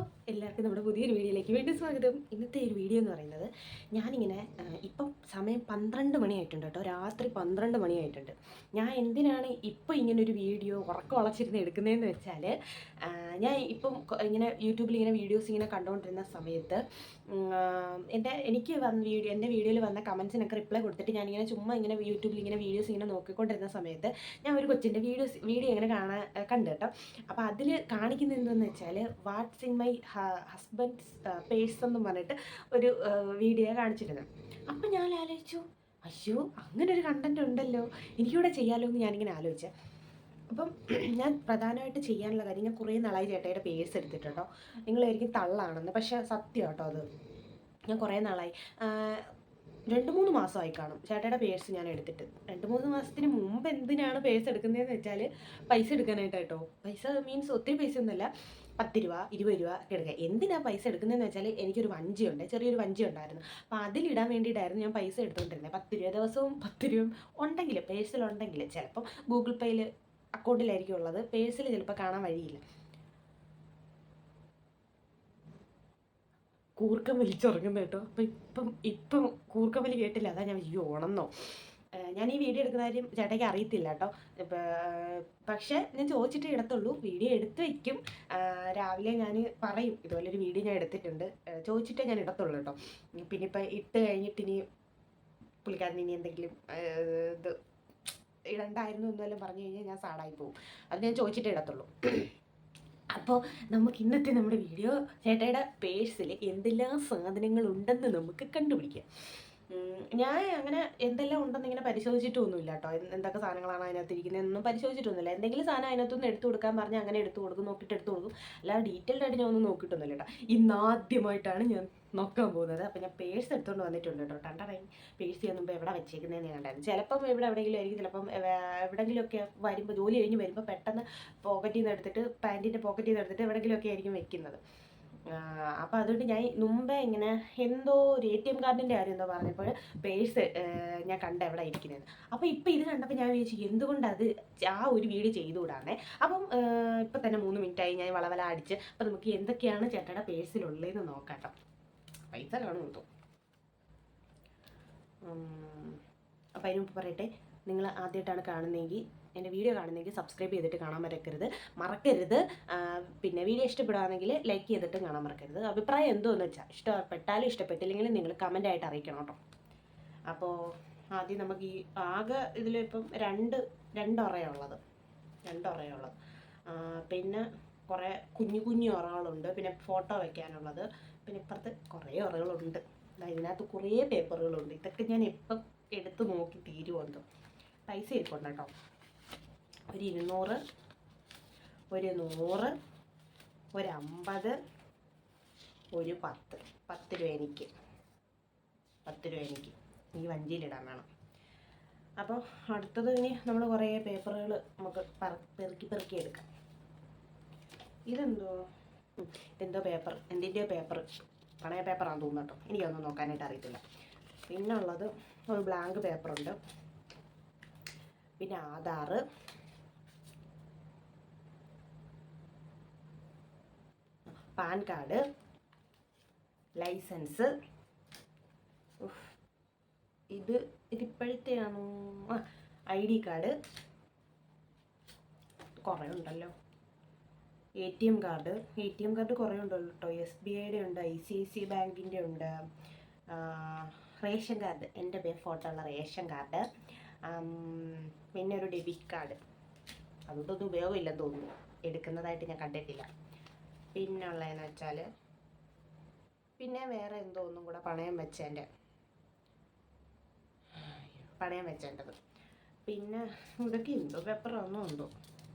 안녕 എല്ലാവർക്കും നമ്മുടെ പുതിയൊരു വീഡിയോയിലേക്ക് വീണ്ടും സ്വാഗതം. ഇന്നത്തെ ഒരു വീഡിയോ എന്ന് പറയുന്നത് ഞാനിങ്ങനെ ഇപ്പം സമയം പന്ത്രണ്ട് മണിയായിട്ടുണ്ട് കേട്ടോ. രാത്രി പന്ത്രണ്ട് മണിയായിട്ടുണ്ട്. ഞാൻ എന്തിനാണ് ഇപ്പം ഇങ്ങനെ ഒരു വീഡിയോ ഉറക്കം ഉളച്ചിരുന്ന് എടുക്കുന്നതെന്ന് വെച്ചാൽ ഞാൻ ഇപ്പം ഇങ്ങനെ യൂട്യൂബിൽ ഇങ്ങനെ വീഡിയോസ് ഇങ്ങനെ കണ്ടുകൊണ്ടിരുന്ന സമയത്ത് എന്റെ എനിക്ക് വന്ന വീഡിയോ എന്റെ വീഡിയോയിൽ വന്ന കമൻസിനൊക്കെ റിപ്ലൈ കൊടുത്തിട്ട് ഞാനിങ്ങനെ ചുമ്മാ ഇങ്ങനെ യൂട്യൂബിൽ ഇങ്ങനെ വീഡിയോസ് ഇങ്ങനെ നോക്കിക്കൊണ്ടിരുന്ന സമയത്ത് ഞാൻ ഒരു കൊച്ചിന്റെ വീഡിയോസ് വീഡിയോ ഇങ്ങനെ കാണാൻ കണ്ടു കേട്ടോ. അപ്പോൾ അതിൽ കാണിക്കുന്നത് എന്തെന്ന് വെച്ചാൽ what's in my husband's purse എന്ന് പറഞ്ഞിട്ട് ഒരു വീഡിയോ കാണിച്ചിരുന്നു. അപ്പം ഞാൻ ആലോചിച്ചു അയ്യോ അങ്ങനെ ഒരു കണ്ടന്റ് ഉണ്ടല്ലോ. എനിക്കിവിടെ ചെയ്യാമല്ലോ എന്ന് ഞാനിങ്ങനെ ആലോചിച്ചു. അപ്പം ഞാൻ പ്രധാനമായിട്ട് ചെയ്യാനുള്ള കാര്യം ഞാൻ കുറേ നാളായി ചേട്ടയുടെ പേഴ്സ് എടുത്തിട്ടുണ്ടോ? നിങ്ങളായിരിക്കും തള്ളാണെന്ന്. പക്ഷേ സത്യം കേട്ടോ അത്. ഞാൻ കുറേ നാളായി. രണ്ട് മൂന്ന് മാസമായി കാണും ചേട്ടയുടെ പേഴ്സ് ഞാൻ എടുത്തിട്ട്. രണ്ട് മൂന്ന് മാസത്തിന് മുമ്പ് എന്തിനാണ് പേഴ്സ് എടുക്കുന്നതെന്ന് വെച്ചാൽ പൈസ എടുക്കാനായിട്ട് കേട്ടോ. പൈസ മീൻസ് ഒത്തിരി പൈസ ഒന്നുമല്ല പത്ത് രൂപ ഇരുപത് രൂപ ഒക്കെ എടുക്കുക. എന്തിനാ പൈസ എടുക്കുന്നതെന്ന് വെച്ചാൽ എനിക്കൊരു വഞ്ചിയുണ്ട്. ചെറിയൊരു വഞ്ചി ഉണ്ടായിരുന്നു അപ്പോൾ അതിലിടാൻ വേണ്ടിയിട്ടായിരുന്നു ഞാൻ പൈസ എടുത്തുകൊണ്ടിരുന്നത്. പത്ത് രൂപ ദിവസവും പത്ത് രൂപ ഉണ്ടെങ്കിൽ പേഴ്സിലുണ്ടെങ്കിൽ ചിലപ്പം ഗൂഗിൾ പേയിൽ അക്കൗണ്ടിലായിരിക്കും ഉള്ളത്. പേഴ്സിൽ ചിലപ്പോൾ കാണാൻ വഴിയില്ല. കൂർക്കം വലിച്ചുറങ്ങുന്ന കേട്ടോ. അപ്പം ഇപ്പം ഇപ്പം കൂർക്കം വലി കേട്ടില്ല. അതാ ഞാൻ അയ്യോ ഓണമെന്നോ ഏഹ് ഞാൻ ഈ വീഡിയോ എടുക്കുന്ന കാര്യം ചേട്ടയ്ക്ക് അറിയത്തില്ല കേട്ടോ. പക്ഷേ ഞാൻ ചോദിച്ചിട്ട് ഇടത്തുള്ളൂ. വീഡിയോ എടുത്ത് വയ്ക്കും രാവിലെ ഞാൻ പറയും. ഇതുപോലെ ഒരു വീഡിയോ ഞാൻ എടുത്തിട്ടുണ്ട്. ചോദിച്ചിട്ടേ ഞാൻ ഇടത്തുള്ളൂ കേട്ടോ. പിന്നെ ഇപ്പം ഇട്ട് കഴിഞ്ഞിട്ട് ഇനി പുള്ളിക്കാരൻ ഇനി എന്തെങ്കിലും ഇത് ഇടണ്ടായിരുന്നു എന്നെല്ലാം പറഞ്ഞു കഴിഞ്ഞാൽ ഞാൻ സാഡായി പോകും അത് ഞാൻ ചോദിച്ചിട്ടേ ഇടത്തുള്ളൂ. അപ്പോൾ നമുക്ക് ഇന്നത്തെ നമ്മുടെ വീഡിയോ ചേട്ടയുടെ പേഴ്സിൽ എന്തെല്ലാം സാധനങ്ങൾ ഉണ്ടെന്ന് നമുക്ക് കണ്ടുപിടിക്കാം. ഞാൻ അങ്ങനെ എന്തെല്ലാം ഉണ്ടെന്ന് ഇങ്ങനെ പരിശോധിച്ചിട്ടൊന്നുമില്ല കേട്ടോ. എന്തൊക്കെ സാധനങ്ങളാണ് അതിനകത്ത് ഇരിക്കുന്നതെന്നൊന്നും പരിശോധിച്ചിട്ടൊന്നുമില്ല. എന്തെങ്കിലും സാധനം അതിനകത്തുനിന്ന് എടുത്തു കൊടുക്കാൻ പറഞ്ഞ് അങ്ങനെ എടുത്തു കൊടുക്കും നോക്കിയിട്ട് എടുത്തു കൊടുക്കും. അല്ലാതെ ഡീറ്റെയിൽഡ് ആയിട്ട് ഞാൻ ഒന്നും നോക്കിയിട്ടൊന്നുമില്ല കേട്ടോ. ഇന്നാദ്യമായിട്ടാണ് ഞാൻ നോക്കാൻ പോകുന്നത്. അപ്പം ഞാൻ പേഴ്സ് എടുത്തുകൊണ്ട് വന്നിട്ടുണ്ട് കേട്ടോ. ടണ്ടറൈൻ പേഴ്സ് ചെയ്യാൻ മുമ്പ് എവിടെ വെച്ചേക്കുന്നതെന്ന് ഞാൻ കണ്ടായിരുന്നു. ചിലപ്പം ഇവിടെ എവിടെയെങ്കിലും ആയിരിക്കും. ചിലപ്പം എവിടെയെങ്കിലുമൊക്കെ വരുമ്പോൾ ജോലി കഴിഞ്ഞ് വരുമ്പോൾ പെട്ടെന്ന് പോക്കറ്റിൽ നിന്ന് എടുത്തിട്ട് പാന്റിന്റെ പോക്കറ്റിൽ നിന്ന് എടുത്തിട്ട് എവിടെയെങ്കിലുമൊക്കെ ആയിരിക്കും വെക്കുന്നത്. അപ്പോൾ അതുകൊണ്ട് ഞാൻ മുമ്പേ ഇങ്ങനെ എന്തോ ഒരു എ ടി എം കാർഡിന്റെ കാര്യം എന്തോ പറഞ്ഞപ്പോൾ പേഴ്സ് ഞാൻ കണ്ട എവിടെ ഇരിക്കുന്നത്. അപ്പോൾ ഇപ്പോൾ ഇത് കണ്ടപ്പോൾ ഞാൻ വിചാരിച്ചു അത് ആ ഒരു വീഡിയോ ചെയ്തുകൂടാണേ അപ്പം ഇപ്പം തന്നെ മൂന്ന് മിനിറ്റായി ഞാൻ വളവല അടിച്ച് അപ്പോൾ നമുക്ക് എന്തൊക്കെയാണ് ചേട്ടയുടെ പേഴ്സിലുള്ളതെന്ന് നോക്കാം കേട്ടോ. പൈസ കാണും അപ്പൊ അപ്പോൾ അതിന് മുമ്പ് പറയട്ടെ നിങ്ങൾ ആദ്യമായിട്ടാണ് കാണുന്നതെങ്കിൽ എന്റെ വീഡിയോ കാണുന്നെങ്കിൽ സബ്സ്ക്രൈബ് ചെയ്തിട്ട് കാണാൻ മറക്കരുത്. മറക്കരുത്. പിന്നെ വീഡിയോ ഇഷ്ടപ്പെടുകയാണെങ്കിൽ ലൈക്ക് ചെയ്തിട്ട് കാണാൻ മറക്കരുത്. അഭിപ്രായം എന്തോന്ന് വെച്ചാൽ ഇഷ്ടപ്പെട്ടാലും ഇഷ്ടപ്പെട്ടില്ലെങ്കിലും നിങ്ങൾ കമന്റ് ആയിട്ട് അറിയിക്കണം കേട്ടോ അപ്പോൾ ആദ്യം നമുക്ക് ഈ ആകെ ഇതിലിപ്പം രണ്ട് രണ്ടൊറയുള്ളത്. രണ്ടൊറയുള്ളത്. പിന്നെ കുറേ കുഞ്ഞു കുഞ്ഞു ഉറകളുണ്ട് പിന്നെ ഫോട്ടോ വയ്ക്കാനുള്ളത് പിന്നെ ഇപ്പുറത്ത് കുറേ ഉറകളുണ്ട് ഇതിനകത്ത് കുറേ പേപ്പറുകളുണ്ട് ഇതൊക്കെ ഞാൻ എപ്പം എടുത്ത് നോക്കി തീരുമെന്തോ പൈസ ഇരിപ്പുണ്ട് കേട്ടോ ഒരു ഇരുന്നൂറ് ഒരു നൂറ് ഒരമ്പത് ഒരു പത്ത്. പത്ത് രൂപ എനിക്ക്. പത്ത് രൂപ എനിക്ക്. ഈ വഞ്ചിയിലിടാൻ വേണം. അപ്പോൾ അടുത്തത് ഇനി നമ്മൾ കുറേ പേപ്പറുകൾ നമുക്ക് പറ- പെറുക്കി പെറുക്കി എടുക്കാം. ഇതെന്തോ? ഇതെന്തോ പേപ്പർ? എന്തിന്റെയോ പേപ്പർ? പണയ പേപ്പറാണെന്ന് തോന്നുന്നു എനിക്കൊന്നും നോക്കാനായിട്ട് അറിയത്തില്ല. പിന്നെ ഉള്ളത് ഒരു ബ്ലാങ്ക് പേപ്പറുണ്ട്. പിന്നെ ആധാർ പാൻ കാർഡ് ലൈസൻസ്. ഇത് ഇതിപ്പോഴത്തെയാണോ? ആ ഐ ഡി കാർഡ്. കുറേ ഉണ്ടല്ലോ. A T M card. A T M card കുറേ ഉണ്ടല്ലോ കേട്ടോ എസ് ബി ഐയുടെ ഉണ്ട് ഐ സി ഐ സി ബാങ്കിന്റെ ഉണ്ട്. Ration card. എന്റെ പേര് ഫോട്ടോ ഉള്ള റേഷൻ കാർഡ്. പിന്നെ ഒരു ഡെബിറ്റ് കാർഡ്. അതുകൊണ്ടൊന്നും ഉപയോഗമില്ലെന്ന് തോന്നുന്നു. എടുക്കുന്നതായിട്ട് ഞാൻ കണ്ടിട്ടില്ല. പിന്നെ ഉള്ളതെന്ന് വെച്ചാൽ പിന്നെ വേറെ എന്തോ ഒന്നും കൂടെ പണയം വെച്ചതിന്റെ പണയം വെച്ചേണ്ടത് പിന്നെ ഇതൊക്കെ എന്തോ പേപ്പറാണെന്നോ എന്തോ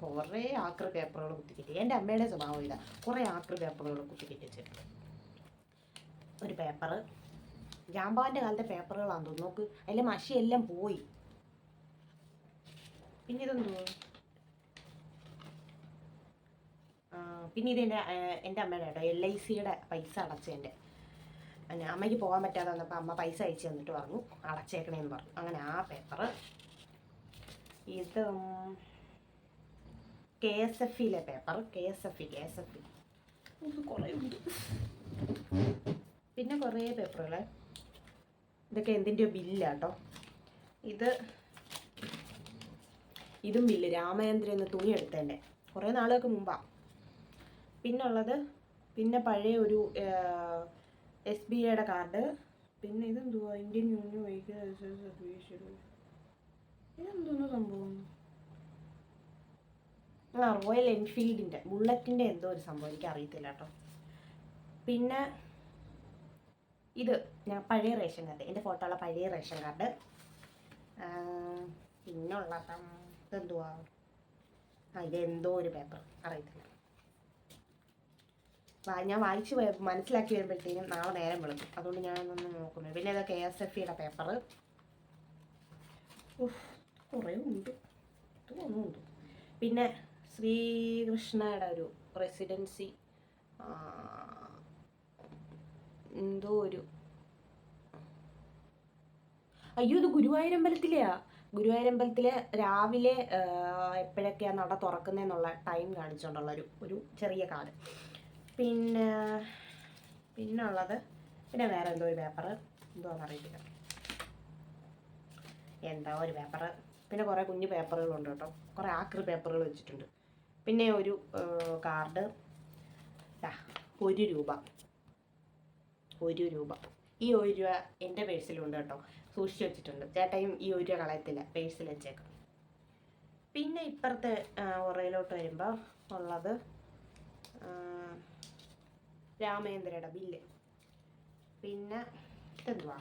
കുറേ ആക്രി പേപ്പറുകൾ കുത്തിക്കിട്ടി. എന്റെ അമ്മയുടെ സ്വഭാവം ഇതാ. കുറേ ആക്രി പേപ്പറുകൾ കുത്തിക്കിട്ടിച്ചിട്ടുണ്ട് ഒരു പേപ്പർ ജാമ്പാവിന്റെ കാലത്തെ പേപ്പറുകളാണെന്ന് തോന്നുന്നു. നോക്ക് അതിലെ മഷിയെല്ലാം പോയി. പിന്നെ ഇതെന്തോ ആ, പിന്നെ ഇത് എന്റെ എന്റെ അമ്മയുടെ കേട്ടോ എൽ ഐ സിയുടെ പൈസ അടച്ചതിന്റെ പിന്നെ അമ്മയ്ക്ക് പോകാൻ പറ്റാതെ വന്നപ്പോൾ അമ്മ പൈസ അയച്ചു തന്നിട്ട് പറഞ്ഞു അടച്ചേക്കണേന്ന് പറഞ്ഞു. അങ്ങനെ ആ പേപ്പർ ഇത് K S F ഇയിലെ paper K S F E K S F E. കുറേ ഉണ്ട്. പിന്നെ കുറേ പേപ്പറുകൾ ഇതൊക്കെ എന്തിന്റെയോ ബില്ലാട്ടോ. ഇത് ഇതും ബില്ല് രാമചന്ദ്രൻ എന്ന് തുണി എടുത്തതിന്റെ കുറേ നാളുകൾക്ക് മുമ്പാണ് പിന്നുള്ളത് പിന്നെ പഴയ ഒരു എസ് ബി ഐയുടെ കാർഡ് പിന്നെ ഇതെന്തുവാ? ഇന്ത്യൻ യൂണിയൻ വെഹിക്കിൾ സർവീസ് ഇതെന്തോന്ന് സംഭവം? ആ റോയൽ എൻഫീൽഡിന്റെ ബുള്ളറ്റിന്റെ എന്തോ ഒരു സംഭവം. എനിക്ക് അറിയത്തില്ല കേട്ടോ പിന്നെ ഇത് ഞാൻ പഴയ റേഷൻ കാർഡ് എന്റെ ഫോട്ടോ ഉള്ള പഴയ റേഷൻ കാർഡ്. പിന്നുള്ള ഇതെന്തുവാ? ആ ഇത് എന്തോ ഒരു പേപ്പർ അറിയത്തില്ല. ഞാൻ വായിച്ച് മനസ്സിലാക്കി വരുമ്പോഴത്തേനും നാളെ നേരം വിളിച്ചു അതുകൊണ്ട് ഞാനൊന്ന് നോക്കുന്നു. പിന്നെ ഇത് കെ എസ് എഫ് ഇയുടെ പേപ്പർ കുറേ ഉണ്ട്. തോന്നുന്നുണ്ട് പിന്നെ ശ്രീകൃഷ്ണയുടെ ഒരു റെസിഡൻസി എന്തോ ഒരു അയ്യോ ഇത് ഗുരുവായൂരമ്പലത്തിലെയാ. ഗുരുവായൂരമ്പലത്തിലെ രാവിലെ എപ്പോഴൊക്കെയാണ് നട തുറക്കുന്നതെന്നുള്ള ടൈം കാണിച്ചുകൊണ്ടുള്ള ഒരു ഒരു ചെറിയ കാർഡ് പിന്നെ പിന്നുള്ളത് പിന്നെ വേറെ എന്തോ ഒരു പേപ്പർ എന്തോ അറിയില്ല എന്താ ഒരു പേപ്പർ പിന്നെ കുറേ കുഞ്ഞു പേപ്പറുകളുണ്ട് കേട്ടോ. കുറേ ആക്രി പേപ്പറുകൾ വെച്ചിട്ടുണ്ട്. പിന്നെ ഒരു കാർഡ്. ഒരു രൂപ. ഒരു രൂപ. ഈ ഒരു രൂപ എന്റെ പേഴ്സിലുണ്ട് കേട്ടോ. സൂക്ഷിച്ച് വെച്ചിട്ടുണ്ട്. ചേട്ടയും ഈ ഒരു രൂപ കളയത്തില്ല. പേഴ്സിൽ വെച്ചേക്കും. പിന്നെ ഇപ്പുറത്തെ ഉറയിലോട്ട് വരുമ്പോൾ ഉള്ളത് രാമേന്ദ്രയുടെ ബില്ല് പിന്നെ ഇതെന്തുവാ?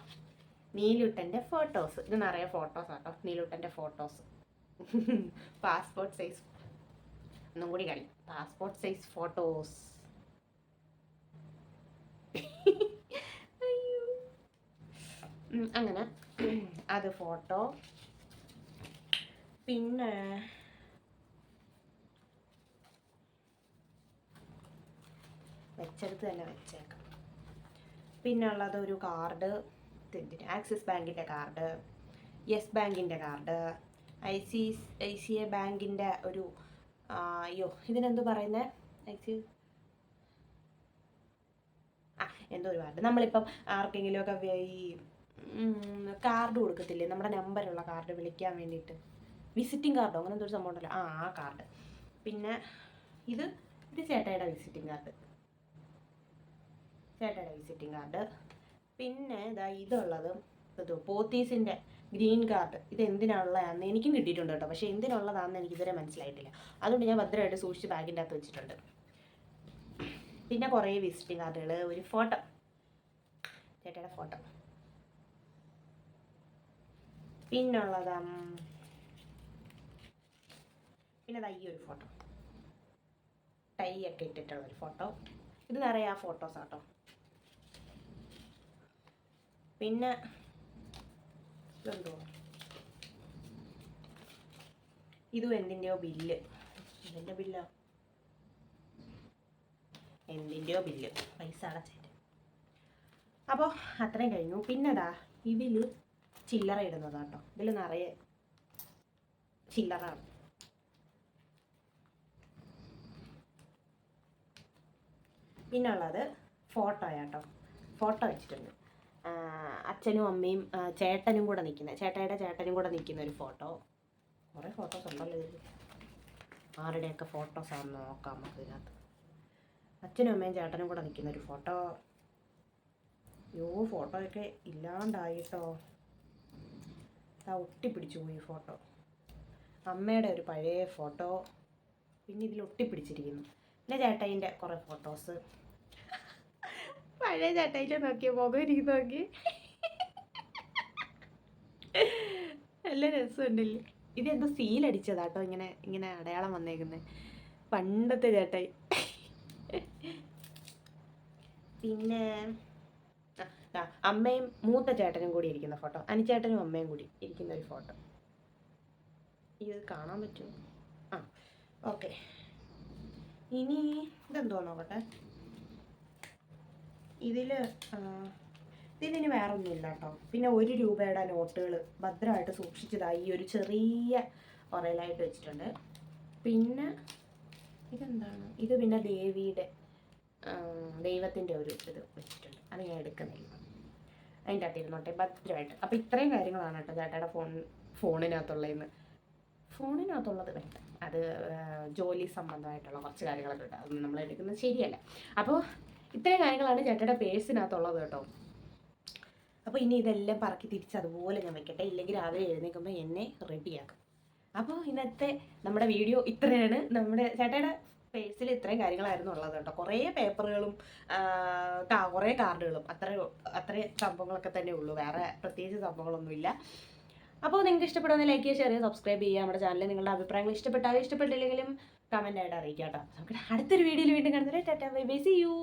നീലുട്ടന്റെ ഫോട്ടോസ് ഇത് നിറയെ ഫോട്ടോസ് ആട്ടോ. നീലുട്ടന്റെ ഫോട്ടോസ് പാസ്പോർട്ട് സൈസ് ഒന്നും കൂടി കളി പാസ്പോർട്ട് സൈസ് ഫോട്ടോസ് അങ്ങനെ. അത് ഫോട്ടോ പിന്നെ വെച്ചെടുത്ത് തന്നെ വെച്ചേക്കാം. പിന്നെ ഉള്ളത് ഒരു കാർഡ് ആക്സിസ് ബാങ്കിന്റെ കാർഡ് യെസ് ബാങ്കിന്റെ card I C I C I ബാങ്കിന്റെ ഒരു അയ്യോ ഇതിനെന്ത് പറയുന്നത് ഐ സി ആ എന്തോ ഒരു കാർഡ് നമ്മളിപ്പം ആർക്കെങ്കിലുമൊക്കെ ഈ കാർഡ് കൊടുക്കത്തില്ലേ? നമ്മുടെ നമ്പറുള്ള കാർഡ് വിളിക്കാൻ വേണ്ടിയിട്ട്. വിസിറ്റിംഗ് കാർഡോ അങ്ങനെ എന്തോ ഒരു സംഭവം ഉണ്ടല്ലോ. ആ ആ കാർഡ് പിന്നെ ഇത് ഇത് ചേട്ടായുടെ വിസിറ്റിംഗ് കാർഡ് ചേട്ടായുടെ വിസിറ്റിംഗ് കാർഡ് പിന്നെ ഇതാ ഇതുള്ളത് ഇത് പോത്തീസിന്റെ ഗ്രീൻ കാർഡ്. ഇത് എന്തിനുള്ളതാണെന്ന് എനിക്കും കിട്ടിയിട്ടുണ്ട് കേട്ടോ. പക്ഷേ എന്തിനുള്ളതാണെന്ന് എനിക്ക് ഇതുവരെ മനസ്സിലായിട്ടില്ല. അതുകൊണ്ട് ഞാൻ ഭദ്രമായിട്ട് സൂക്ഷിച്ച് ബാഗിന്റെ അകത്ത് വെച്ചിട്ടുണ്ട്. പിന്നെ കുറേ വിസിറ്റിംഗ് കാർഡുകൾ ഒരു ഫോട്ടോ ചേട്ടയുടെ ഫോട്ടോ പിന്നുള്ളതാ പിന്നെ ഈ ഒരു ഫോട്ടോ ടൈ ഒക്കെ ഇട്ടിട്ടുള്ള ഒരു ഫോട്ടോ ഇത് നിറയെ ആ ഫോട്ടോസ് ആട്ടോ പിന്നെ ഇതും എന്തിന്റെയോ ബില്ല്. എന്തിന്റെ ബില്ലോ? എന്തിന്റെയോ ബില്ല്. പൈസ അടച്ചിട്ട്. അപ്പോൾ അത്രയും കഴിഞ്ഞു. പിന്നെടാ ഇതിൽ ചില്ലറ ഇടുന്നതാട്ടോ ഇതിൽ നിറയെ ചില്ലറാണ് പിന്നുള്ളത് ഫോട്ടോയാട്ടോ ഫോട്ടോ വെച്ചിട്ടുണ്ട്. അച്ഛനും അമ്മയും ചേട്ടനും കൂടെ നിൽക്കുന്ന ചേട്ടായുടെ ചേട്ടനും കൂടെ നിൽക്കുന്ന ഒരു ഫോട്ടോ. കുറേ ഫോട്ടോസ് ഉണ്ടല്ലോ ഇതിൽ ആരുടെയൊക്കെ ഫോട്ടോസ് ആണെന്ന് നോക്കാം നമുക്ക് ഇതിനകത്ത്. അച്ഛനും അമ്മയും ചേട്ടനും കൂടെ നിൽക്കുന്ന ഒരു ഫോട്ടോ. യോ ഫോട്ടോയൊക്കെ ഇല്ലാണ്ടായിട്ടോ. ആ ഒട്ടിപ്പിടിച്ചു പോയി ഫോട്ടോ. അമ്മയുടെ ഒരു പഴയ ഫോട്ടോ. പിന്നെ ഇതിൽ ഒട്ടിപ്പിടിച്ചിരിക്കുന്നു. പിന്നെ ചേട്ടായിന്റെ കുറേ ഫോട്ടോസ് പഴയ ചട്ടയിൽ നോക്കിയ മുഖം എനിക്ക് നോക്കി. നല്ല രസമുണ്ടല്ലേ? ഇതെന്തോ സീലടിച്ചതാട്ടോ ഇങ്ങനെ ഇങ്ങനെ അടയാളം വന്നേക്കുന്നത് പണ്ടത്തെ ചേട്ടായി. പിന്നെ അമ്മയും മൂത്ത ചേട്ടനും കൂടി ഇരിക്കുന്ന ഫോട്ടോ. അനിച്ചേട്ടനും അമ്മയും കൂടി ഇരിക്കുന്ന ഒരു ഫോട്ടോ. ഇത് കാണാൻ പറ്റുമോ? ആ ഓക്കെ. ഇനി ഇതെന്തോ നോക്കട്ടെ? ഇതിൽ ഇതിന് വേറെ ഒന്നുമില്ല കേട്ടോ പിന്നെ ഒരു രൂപയുടെ നോട്ടുകൾ ഭദ്രമായിട്ട് സൂക്ഷിച്ചതായി ഈ ഒരു ചെറിയ ഒറയിലായിട്ട് വെച്ചിട്ടുണ്ട്. പിന്നെ ഇതെന്താണ്? ഇത് പിന്നെ ദേവിയുടെ ദൈവത്തിന്റെ ഒരു ഇത് വെച്ചിട്ടുണ്ട്. അത് ഞാൻ എടുക്കുന്നില്ല. അതിന്റെ അകത്ത് ഇരുന്നോട്ടെ ഭദ്രമായിട്ട്. അപ്പോൾ ഇത്രയും കാര്യങ്ങളാണ് കേട്ടോ ചേട്ടയുടെ ഫോൺ ഫോണിനകത്തുള്ളതെന്ന്. ഫോണിനകത്തുള്ളത് വേണ്ട. അത് ജോലി സംബന്ധമായിട്ടുള്ള കുറച്ച് കാര്യങ്ങളൊക്കെ ഉണ്ട്. അതൊന്നും നമ്മൾ എടുക്കുന്നത് ശരിയല്ല. അപ്പോൾ ഇത്രയും കാര്യങ്ങളാണ് ചേട്ടയുടെ പേഴ്സിനകത്തുള്ളത് കേട്ടോ. അപ്പോൾ ഇനി ഇതെല്ലാം പറക്കി തിരിച്ച് അതുപോലെ ഞാൻ വെക്കട്ടെ. ഇല്ലെങ്കിൽ രാവിലെ എഴുന്നേൽക്കുമ്പോൾ എന്നെ റെഡിയാക്കും. അപ്പോൾ ഇന്നത്തെ നമ്മുടെ വീഡിയോ ഇത്രയാണ്. നമ്മുടെ ചേട്ടയുടെ പേഴ്സിൽ ഇത്രയും കാര്യങ്ങളായിരുന്നു ഉള്ളത് കേട്ടോ. കുറേ പേപ്പറുകളും കുറേ കാർഡുകളും. അത്ര അത്ര സംഭവങ്ങളൊക്കെ തന്നെ ഉള്ളൂ. വേറെ പ്രത്യേകിച്ച് സംഭവങ്ങളൊന്നുമില്ല. അപ്പോൾ നിങ്ങൾക്ക് ഇഷ്ടപ്പെടുന്ന ലൈക്ക് ചെയ്യുക ഷെയർ ചെയ്യുക സബ്സ്ക്രൈബ് ചെയ്യുക. നമ്മുടെ ചാനലിൽ നിങ്ങളുടെ അഭിപ്രായങ്ങൾ ഇഷ്ടപ്പെട്ടാലും ഇഷ്ടപ്പെട്ടില്ലെങ്കിലും കമന്റ് ആയിട്ട് അറിയിക്കാം കേട്ടോ നമുക്ക് അടുത്തൊരു വീഡിയോയിൽ വീണ്ടും കാണുന്നത് tata bye bye see you